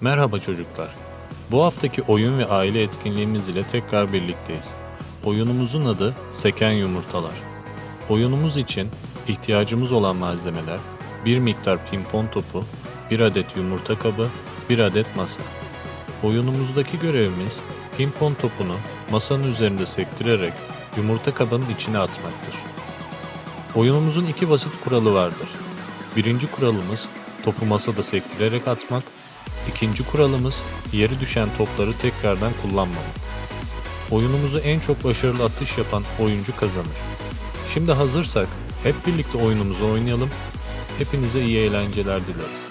Merhaba çocuklar. Bu haftaki oyun ve aile etkinliğimiz ile tekrar birlikteyiz. Oyunumuzun adı Seken Yumurtalar. Oyunumuz için ihtiyacımız olan malzemeler bir miktar pimpon topu, bir adet yumurta kabı, bir adet masa. Oyunumuzdaki görevimiz pimpon topunu masanın üzerinde sektirerek yumurta kabının içine atmaktır. Oyunumuzun iki basit kuralı vardır. Birinci kuralımız topu masada sektirerek atmak, İkinci kuralımız yeri düşen topları tekrardan kullanmamak. Oyunumuzu en çok başarılı atış yapan oyuncu kazanır. Şimdi hazırsak hep birlikte oyunumuzu oynayalım. Hepinize iyi eğlenceler dileriz.